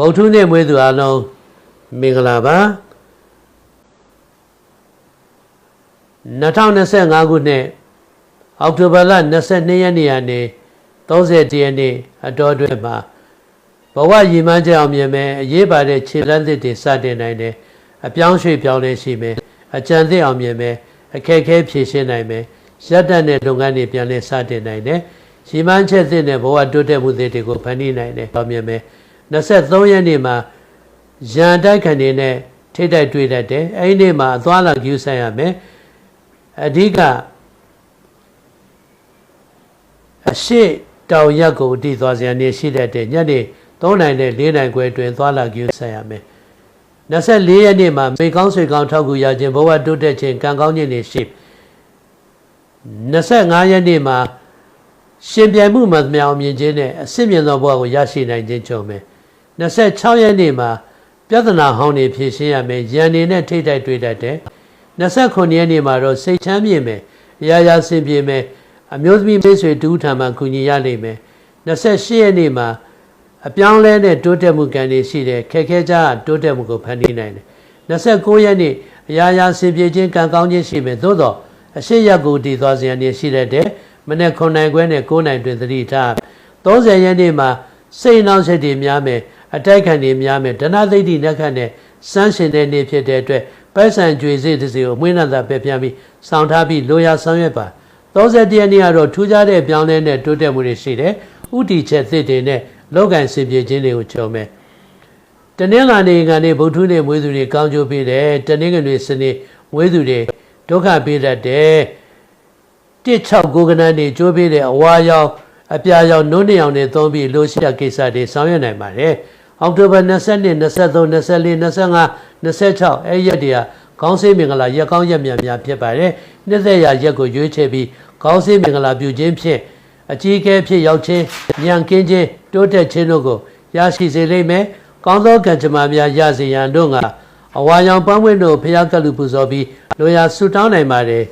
ဗုဒ္ဓနဲ့မွေးသူအလုံးမင်္ဂလာပါ2025ခုနှစ်အောက်တိုဘာလ22ရက်နေ့ကနေ30ရက်နေ့အတော်အတွင်းမှာဘဝရည်မှန်းချက်အောင်မြင်မယ်အရေးပါတဲ့ခြေလှမ်းသစ်တွေစတင်နိုင်တယ်အပြောင်းရွှေ့ပြောင်းလဲရှိမယ်အကြံသစ်အောင်မြင်မယ်အခက်အခဲဖြေရှင်းနိုင်မယ်ရပ်တန့်တဲ့လုပ်ငန်းတွေပြန်လည်စတင်နိုင်တယ်ရည်မှန်းချက်သစ်နဲ့ဘဝတိုးတက်မှုသစ်တွေကိုဖန်တီးနိုင်တယ်အောင်မြင်မယ် 23ရက်နေ့မှာရန်တိုက်ခံနေနဲ့ထိတ်တိုက်တွေ့တတ်တယ်အဲ့ဒီနေ့မှာအသွားလာကျူးဆိုင်ရမယ်အဓိကအရှိတောင်ရက်ကိုအတည်သွားစရာနေရှိတတ်တယ်ညနေ3နိုင်နဲ့4နိုင်ခွဲအတွင်းသွားလာကျူးဆိုင်ရမယ်24ရက်နေ့မှာမေကောင်းဆွေကောင်းထောက်ကူရခြင်းဘဝတိုးတက်ခြင်းကံကောင်းခြင်းတွေရှိ25ရက်နေ့မှာရှင်ပြိုင်မှုမှမြောင်မြင်ခြင်းနဲ့အစစ်မြင်သောဘဝကိုရရှိနိုင်ခြင်းကြုံမယ် 26ရက်နေ့မှာပြဿနာဟောင်းတွေဖြေရှင်းရမယ်ရန်နေနဲ့ထိတ်တိုက်တွေ့တတ်တယ်29ရက်နေ့မှာတော့စိတ်ချမ်းမြေ့မယ်အရာရာဆင်ပြေမယ်အမျိုးသမီးမိတ်ဆွေတူးထံမှကူညီရလိမ့်မယ်28ရက်နေ့မှာအပြောင်းလဲနဲ့တိုးတက်မှုကံတွေရှိတယ်ခက်ခဲကြတိုးတက်မှုကိုဖန်တီးနိုင်တယ်29ရက်နေ့အရာရာဆင်ပြေခြင်းကံကောင်းခြင်းရှိမယ်သို့တော့အရှိရက်ကိုတည်သွားစေရနေရှိတဲ့တဲ့မနေ့9နိုင်ခွဲနဲ့9နိုင်တွင်သတိထား30ရက်နေ့မှာစိတ်နှောက်ချက်တွေများမယ် အတိုက်ခံတွေများမယ်ဒနာသိတိနက်ခတ်နဲ့စမ်းရှင်တဲ့နေ့ဖြစ်တဲ့အတွက်ပိုက်ဆံကြွေစေတစီကိုမွေးနံသာပဲပြန်ပြီးစောင့်ထားပြီးလိုရာဆောင်ရွက်ပါ31ရက်နေ့ကတော့ထူးခြားတဲ့ပြောင်းလဲတဲ့တိုးတက်မှုတွေရှိတယ်ဥတီချက်သစ်တွေနဲ့လောကန်စင်ပြေခြင်းတွေကိုကြုံမယ်တနင်္လာနေ့ကနေဗုဒ္ဓနေ့မွေးသူတွေကောင်းကျိုးပေးတယ်တနင်္ဂနွေစနေမွေးသူတွေဒုက္ခပေးတတ်တယ်169ကဏ္ဍနေကျိုးပေးတဲ့အဝါရောင်အပြာရောင်နိုးနေအောင်နဲ့သုံးပြီးလိုရှိတဲ့ကိစ္စတွေဆောင်ရွက်နိုင်ပါတယ် အောက်တိုဘာ22 23 24 25 26အဲ့ရက်တွေကကောင်းစေးမင်္ဂလာရက်ကောင်းရက်မြတ်များဖြစ်ပါတယ်နှစ်သက်ရာရက်ကိုရွေးချယ်ပြီးကောင်းစေးမင်္ဂလာပြုခြင်းဖြင့်အကြီးအကဲဖြစ်ရောက်ခြင်းဉာဏ်ကင်းခြင်းတိုးတက်ခြင်းတို့ကိုရရှိစေလိမ့်မယ်ကောင်းသောကံကြမ္မာများရစေရန်တို့ကအဝါရောင်ပန်းပွင့်တို့ဖျားကလူပူဇော်ပြီးလိုရာဆုတောင်းနိုင်ပါတယ်